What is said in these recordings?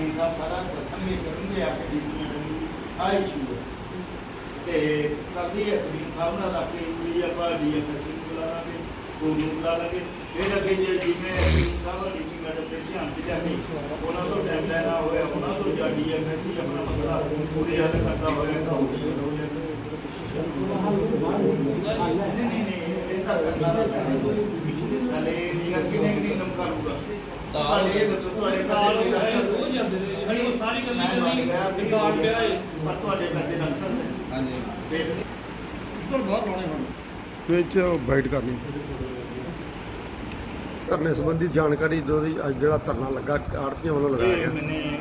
SDM ਸਾਹਿਬ ਸਾਰਾ ਦੱਸਣਗੇ ਕਰਨਗੇ ਆ ਕੇ ਡੀਪੀਮੈਂਟ ਨੂੰ ਆ ਇਸ਼ੂ ਹੈ। ਤੇ ਕੱਲ੍ਹ ਹੀ ਐਸਡੀਐਮ ਸਾਹਿਬ ਨਾਲ ਰੱਖ ਕੇ ਪੂਰੀ ਆਪਾਂ ਡੀਐਫਐਸ ਨੂੰ ਬੁਲਾ ਲਾਂਗੇ ਉਹਨੂੰ ਬੁਲਾ ਲਾਂਗੇ। ਫਿਰ ਅੱਗੇ ਜੇ ਜਿਵੇਂ ਐਸਡੀਐਮ ਸਾਹਿਬ ਡੀਪੀਮੈਂਟ ਤੇ ਧਿਆਨ ਚ ਲਿਆ ਕੇ ਉਹਨਾਂ ਤੋਂ ਟਾਈਮ ਲੈਣਾ ਹੋਇਆ, ਉਹਨਾਂ ਤੋਂ ਜਾਂ ਡੀਐਫਐਸ ਹੀ ਆਪਣਾ ਮਸਲਾ ਪੂਰੀ ਹੱਲ ਕਰਦਾ ਹੋਇਆ, ਤਾਂ ਉਹ ਹੀ ਹੋ ਜਾਂਦਾ ਨਹੀਂ ਨਹੀਂ ਨਹੀਂ, ਇਹ ਤਾਂ ਕਰਨਾ ਦਾ ਸਾਲੇ ਨਹੀਂ ਅੱਗੇ ਨਹੀਂ ਨਹੀਂ ਨਮ ਕਰੂਗਾ ਤੁਹਾਡੇ ਇਹ ਦੱਸੋ ਤੁਹਾਡੇ ਸਾਲ ਪੈਸੇ ਹੋ ਰੱਖ ਗਏ। ਸਕਦੇ ਹੋ? ਜਾਂਦੇ ਨੇ। ਜਿਹੜੀ ਉਹ ਸਾਰੀ ਗੱਲ ਮੈਂ ਮੰਨ ਨਹੀਂ ਗਿਆ ਕਰਨੀ ਵੀ ਰਿਕਾਰਡ ਪਿਆ ਹੈ। ਪਰ ਤੁਹਾਡੇ ਪੈਸੇ ਰੱਖ ਸਕਦੇ ਹਾਂਜੀ। ਫਿਰ? ਇਸ ਕੋਲ ਬਹੁਤ ਰੌਲੇ ਹਨ ਵਿੱਚ ਬਾਈਟ ਕਰਨੀ। ਧਰਨੇ ਸੰਬੰਧੀ ਜਾਣਕਾਰੀ ਜੋ ਦੀ ਅੱਜ ਜਿਹੜਾ ਧਰਨਾ ਲੱਗਾ ਆੜਤੀਆਂ ਵੱਲੋਂ ਲਗਾਇਆ ਗਿਆ। ਮੈਨੇ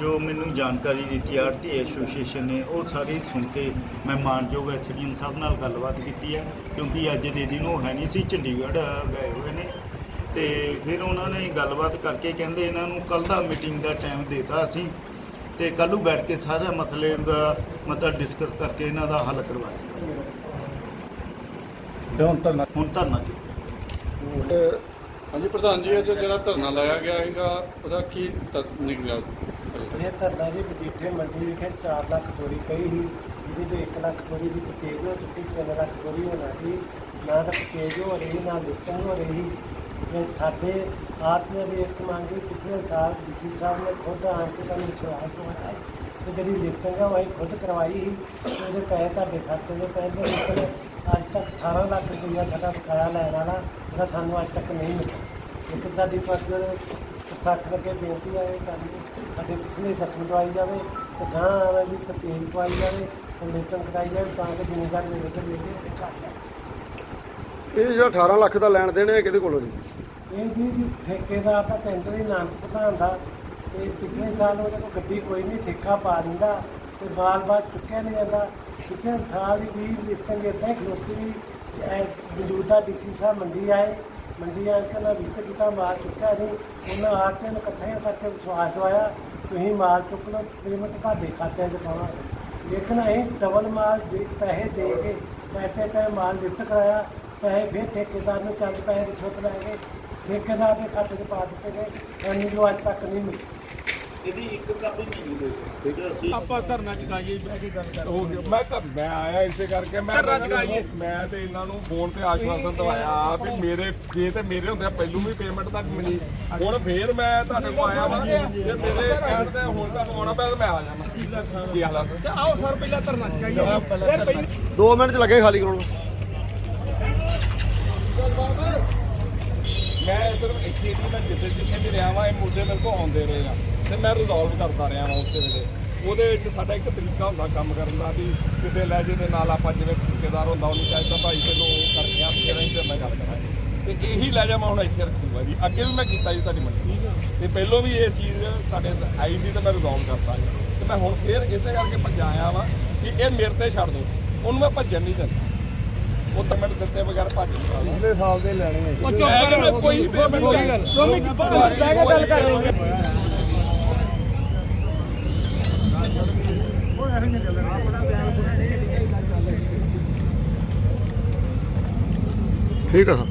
ਜੋ ਮੈਨੂੰ ਜਾਣਕਾਰੀ ਦਿੱਤੀ ਆਰਤੀ ਐਸੋਸੀਏਸ਼ਨ ਨੇ ਉਹ ਸਾਰੀ ਸੁਣ ਕੇ ਮੈਂ ਮਾਨਯੋਗ ਐਸਡੀਐਮ ਸਾਹਿਬ ਨਾਲ ਗੱਲਬਾਤ ਕੀਤੀ ਹੈ ਕਿਉਂਕਿ ਅੱਜ ਦੇ ਦਿਨ ਉਹ ਹੈ ਨਹੀਂ ਸੀ ਚੰਡੀਗੜ੍ਹ ਗਏ ਹੋਏ ਨੇ। ਤੇ ਫਿਰ ਉਹਨਾਂ ਨੇ ਗੱਲਬਾਤ ਕਰਕੇ ਕਹਿੰਦੇ ਇਹਨਾਂ ਨੂੰ ਕੱਲ ਦਾ ਮੀਟਿੰਗ ਦਾ ਟਾਈਮ ਦਿੱਤਾ ਅਸੀਂ ਤੇ ਕੱਲ੍ਹ ਨੂੰ ਬੈਠ ਕੇ ਸਾਰੇ ਮਸਲੇ ਦਾ ਮਤਲਬ ਡਿਸਕਸ ਕਰਕੇ ਇਹਨਾਂ ਦਾ ਹੱਲ ਕਰਵਾਇਆ। ਤੇ ਹੁਣ ਧਰਨਾ ਹੁਣ ਧਰਨਾ ਚੁੱਕ ਅਹ ਹਾਂਜੀ ਪ੍ਰਧਾਨ ਜੀ ਅੱਜ ਜਿਹੜਾ ਧਰਨਾ ਲਾਇਆ ਗਿਆ ਹੈਗਾ ਉਹਦਾ ਕੀ ਨਿਕਲਿਆ? ਇਹ ਧਰਨਾ ਜੀ ਮਜੀਠੇ ਮੰਡੀ ਵਿਖੇ 4 ਲੱਖ ਬੋਰੀ ਪਈ ਸੀ। ਜਿਹਦੇ ਵਿੱਚ 1 ਲੱਖ ਬੋਰੀ ਦੀ ਪਰਚੇਜ ਹੋ ਚੁੱਕੀ 3 ਲੱਖ ਬੋਰੀ ਹੋਣਾ ਸੀ। ਨਾ ਤਾਂ ਪਰਚੇਜ ਹੋ ਰਹੀ ਨਾ ਲਿਫਟਿੰਗ ਹੋ ਰਹੀ। ਸਾਡੇ ਆਰਤੀਆਂ ਦੀ ਇੱਕ ਮੰਗ ਸੀ ਪਿਛਲੇ ਸਾਲ ਡੀਸੀ ਸਾਹਿਬ ਨੇ ਖੁਦ ਆਣ ਕੇ ਤੁਹਾਨੂੰ ਵਿਸ਼ਵਾਸ ਦਿਵਾਇਆ ਹੈ ਕਿ ਜਿਹੜੀ ਲਿਫਟਿੰਗ ਹੈ ਉਹ ਅਸੀਂ ਖੁਦ ਕਰਵਾਈ ਸੀ ਉਹਦੇ ਪੈਸੇ ਤੁਹਾਡੇ ਖਾਤੇ ਦੇ ਪਹਿਲੇ ਨਿਕਲੇ ਅੱਜ ਤੱਕ 18 ਲੱਖ ਰੁਪਈਆ ਸਾਡਾ ਬਕਾਇਆ ਲੈਣ ਵਾਲਾ, ਜਿਹੜਾ ਸਾਨੂੰ ਅੱਜ ਤੱਕ ਨਹੀਂ ਮਿਲਿਆ। ਇੱਕ ਸਾਡੀ ਪਰਸਨਲ ਪ੍ਰਸ਼ਾਸਨ ਅੱਗੇ ਬੇਨਤੀ ਹੈ ਕਿ ਸਾਨੂੰ ਸਾਡੇ ਪਿਛਲੇ ਜ਼ਖਮ ਦਵਾਈ ਜਾਵੇ ਤੇ ਗਾਂ ਆਵੇ ਦੀ ਪਚੇਜ ਪਵਾਈ ਜਾਵੇ ਤੇ ਲਿਫਟਿੰਗ ਕਰਾਈ ਜਾਵੇ ਤਾਂ ਕਿ ਜ਼ਿਮੀਂਦਾਰ ਮੇਰੇ ਤੇ ਮਿਲੇ ਇਹ ਜਾਵੇ ਇਹ ਜਿਹੜਾ 18 ਲੱਖ ਦਾ ਲੈਣ ਦੇਣ, ਇਹ ਕਿਹਦੇ ਕੋਲੋਂ ਜੀ? ਇਹ ਜੀ ਜੀ ਠੇਕੇਦਾਰ ਦਾ ਟੈਂਡਰ ਹੀ ਨਾਨਕ ਪ੍ਰਧਾਨ ਦਾ। ਤੇ ਪਿਛਲੇ ਸਾਲ ਉਹਦੇ ਕੋਲ ਗੱਡੀ ਕੋਈ ਨਹੀਂ ਠੇਕਾ ਪਾ ਦਿੰਦਾ, ਤੇ ਬਾਰ-ਬਾਰ ਚੁੱਕਿਆ ਨਹੀਂ ਜਾਂਦਾ। ਪਿਛਲੇ ਸਾਲ ਹੀ ਵੀ ਲਿਫਟਿੰਗ ਇੱਦਾਂ ਹੀ ਖਲੋਤੀ ਤੇ ਇਹ ਮੌਜੂਦਾ ਡੀਸੀ ਸਾਹਿਬ ਮੰਡੀ ਆਏ। ਮੰਡੀ ਆ ਕੇ ਨਾ ਵਿਜ਼ਿਟ ਕੀਤਾ, ਮਾਲ ਚੁੱਕਿਆ ਨਹੀਂ। ਉਹਨਾਂ ਆਰਤੇ ਨੂੰ ਇਕੱਠਿਆਂ ਕਰਕੇ ਵਿਸ਼ਵਾਸ ਦਵਾਇਆ, ਤੁਸੀਂ ਮਾਲ ਚੁੱਕ ਲਓ ਪੇਮੈਂਟ ਤੁਹਾਡੇ ਖਾਤੇ 'ਚ ਪਾਵਾਂਗੇ। ਲੇਕਿਨ ਅਸੀਂ ਡਬਲ ਮਾਲ ਦੇ ਪੈਸੇ ਦੇ ਕੇ ਐਟੇ ਟਾਈਮ ਮਾਲ ਲਿਫਟ ਕਰਾਇਆ। ਪੈਸੇ ਫਿਰ ਠੇਕੇਦਾਰ ਨੂੰ ਚੰਦ ਪੈਸੇ ਰਿਸ਼ਵਤ ਲੈ ਕੇ ਠੇਕੇਦਾਰ ਦੇ ਖਾਤੇ 'ਚ ਪਾ ਦਿੱਤੇ ਗਏ ਐਨੀ ਜੋ ਅੱਜ ਤੱਕ ਨਹੀਂ ਮਿਲੀ। ਇਹਦੀ ਇੱਕ ਕਾਪੀ ਦੇ ਦਿਓ ਠੀਕ ਹੈ ਅਸੀਂ ਆਪਾਂ ਧਰਨਾ ਚੁਕਾਈਏ ਬਹਿ ਕੇ ਗੱਲ ਕਰ ਹੋ ਗਿਆ। ਮੈਂ ਘਰ ਮੈਂ ਆਇਆ ਇਸੇ ਕਰਕੇ ਮੈਂ ਧਰਨਾ ਚੁਕਾਈਏ। ਮੈਂ ਤੇ ਇਹਨਾਂ ਨੂੰ ਫੋਨ ਤੇ ਆਸ਼ਵਾਸਨ ਦਵਾਇਆ ਵੀ ਮੇਰੇ ਜੇ ਤੇ ਮੇਰੇ ਹੁੰਦੇ ਪਹਿਲੂ ਵੀ ਪੇਮੈਂਟ ਤੱਕ ਮਿਲੀ। ਹੁਣ ਫੇਰ ਮੈਂ ਤੁਹਾਡੇ ਕੋਲ ਆਇਆ ਵਾਂ। ਜੇ ਮੇਰੇ ਕਹਿਣ ਤੇ ਹੁਣ ਤੱਕ ਆਉਣਾ ਪਿਆ ਤਾਂ ਮੈਂ ਆ ਜਾਣਾ ਕੀ ਹਾਲਾਤ ਆਓ ਸਰ ਪਹਿਲਾਂ ਧਰਨਾ ਚੁਕਾਈਏ। ਫਿਰ ਪਹਿਲਾਂ 2 ਮਿੰਟ ਚ ਲੱਗੇ ਖਾਲੀ ਕਰਾਉਣ ਮੈਂ ਸਿਰਫ ਇੱਥੇ ਹੀ ਨਹੀਂ ਮੈਂ ਜਿੱਥੇ ਜਿੱਥੇ ਵੀ ਰਿਹਾ ਵਾਂ ਇਹ ਮੁੱਦੇ ਮੇਰੇ ਕੋਲ ਆਉਂਦੇ ਰਹੇ ਆ। ਤੇ ਮੈਂ ਰਿਜ਼ੋਲਵ ਕਰਦਾ ਰਿਹਾ ਵਾਂ ਉਸੇ ਵੇਲੇ। ਉਹਦੇ ਵਿੱਚ ਸਾਡਾ ਇੱਕ ਤਰੀਕਾ ਹੁੰਦਾ ਕੰਮ ਕਰਨ ਦਾ ਵੀ ਕਿਸੇ ਲਹਿਜੇ ਦੇ ਨਾਲ ਆਪਾਂ ਜਿਵੇਂ ਠੇਕੇਦਾਰ ਹੁੰਦਾ ਉਹਨੂੰ ਚਾਹੀਦਾ ਭਾਈ ਚਲੋ ਕਰਕੇ ਆ ਫਿਰ ਅਸੀਂ ਤੇਰੇ ਨਾਲ ਗੱਲ ਕਰਾਂਗੇ ਤੇ ਇਹੀ ਲੈ ਜਾ ਮੈਂ ਹੁਣ ਇੱਥੇ ਰੱਖੂਗਾ ਜੀ। ਅੱਗੇ ਵੀ ਮੈਂ ਕੀਤਾ ਜੀ ਤੁਹਾਡੀ ਮੰਡੀ ਤੇ ਪਹਿਲੋਂ ਵੀ ਇਹ ਚੀਜ਼ ਤੁਹਾਡੇ ਆਈ ਸੀ ਤੇ ਮੈਂ ਰਿਜ਼ੋਲਵ ਕਰਤਾ ਜੀ। ਤੇ ਮੈਂ ਹੁਣ ਫੇਰ ਇਸੇ ਕਰਕੇ ਭੱਜਾ ਆਇਆ ਵਾਂ ਕਿ ਇਹ ਮੇਰੇ ਤੇ ਛੱਡ ਦਿਓ। ਉਹਨੂੰ ਮੈਂ ਭੱਜਣ ਨਹੀਂ ਦਿੰਦਾ। ਉਹ ਤਾਂ ਮੈਨੂੰ ਦਿੱਤੇ ਬਗੈਰ ਭੱਜ ਪਿਛਲੇ ਸਾਲ ਦੇ ਲੈਣੇ ਆ ਉਹ ਚੁੱਪ ਕਰ ਮੈਂ ਕੋਈ ਪੇਮੈਂਟ ਕੋਈ ਗੱਲ ਦੋਮੀ ਬਹਿ ਕੇ ਗੱਲ ਕਰ ਰਹੇ ਠੀਕ ਆ